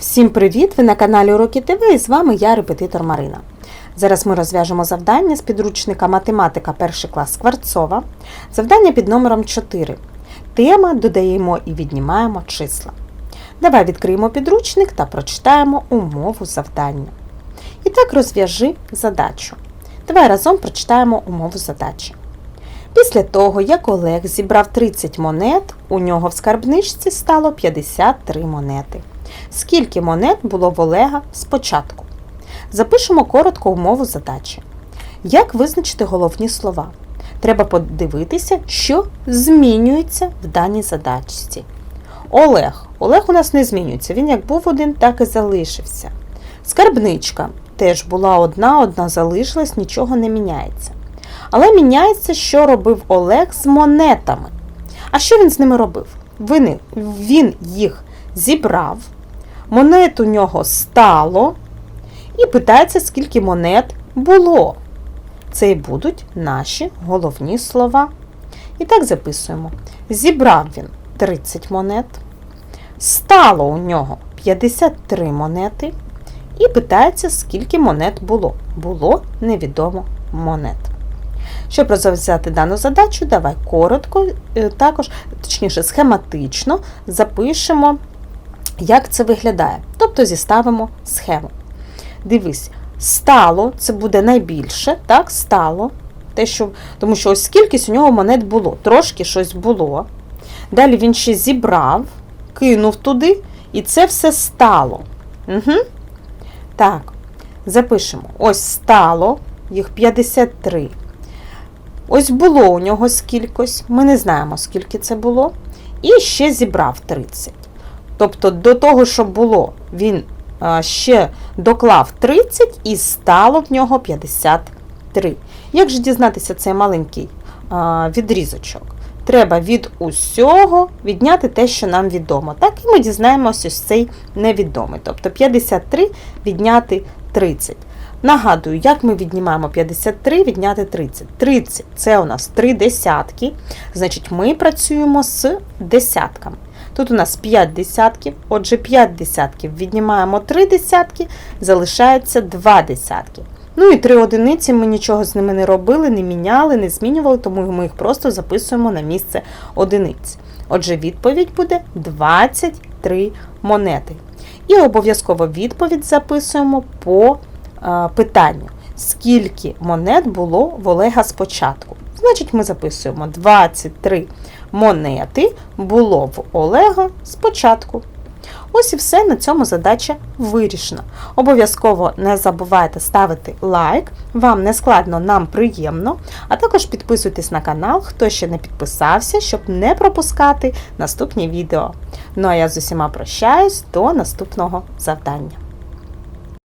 Всім привіт! Ви на каналі Уроки ТВ і з вами я, репетитор Марина. Зараз ми розв'яжемо завдання з підручника Математика 1 клас Скворцова. Завдання під номером 4. Тема додаємо і віднімаємо числа. Давай відкриємо підручник та прочитаємо умову завдання. І так розв'яжи задачу. Давай разом прочитаємо умову задачі. Після того, як Олег зібрав 30 монет, у нього в скарбничці стало 53 монети. Скільки монет було в Олега спочатку? Запишемо коротко умову задачі. Як визначити головні слова? Треба подивитися, що змінюється в даній задачці. Олег. Олег у нас не змінюється. Він як був один, так і залишився. Скарбничка теж була одна, одна залишилась, нічого не міняється. Але міняється, що робив Олег з монетами. А що він з ними робив? Він, їх зібрав, монет у нього стало, і питається, скільки монет було. Це і будуть наші головні слова. І так записуємо. Зібрав він 30 монет, стало у нього 53 монети, і питається, скільки монет було. Було невідомо монет. Щоб розв'язати дану задачу, давай коротко, е, також, точніше, схематично запишемо, як це виглядає. Тобто зіставимо схему. Дивись, стало, це буде найбільше, так, стало. Те, що, тому що ось кількість у нього монет було, трошки щось було. Далі він ще зібрав, кинув туди, і це все стало. Угу. Так, запишемо. Ось стало, їх 53. Ось було у нього скількось, ми не знаємо, скільки це було. І ще зібрав 30. Тобто, до того, що було, він ще доклав 30 і стало в нього 53. Як же дізнатися цей маленький відрізочок? Треба від усього відняти те, що нам відомо. Так, і ми дізнаємося ось цей невідомий. Тобто 53 відняти 30. Нагадую, як ми віднімаємо 53, відняти 30. 30 це у нас 3 десятки. Значить, ми працюємо з десятками. Тут у нас 5 десятків, отже, 5 десятків віднімаємо 3 десятки, залишається 2 десятки. Ну і 3 одиниці ми нічого з ними не робили, не міняли, не змінювали, тому ми їх просто записуємо на місце одиниць. Отже, відповідь буде 23 монети. І обов'язково відповідь записуємо по питанню, скільки монет було в Олега спочатку. Значить, ми записуємо 23 монети було в Олега спочатку. Ось і все, на цьому задача вирішена. Обов'язково не забувайте ставити лайк, вам не складно, нам приємно. А також підписуйтесь на канал, хто ще не підписався, щоб не пропускати наступні відео. Ну а я з усіма прощаюсь до наступного завдання.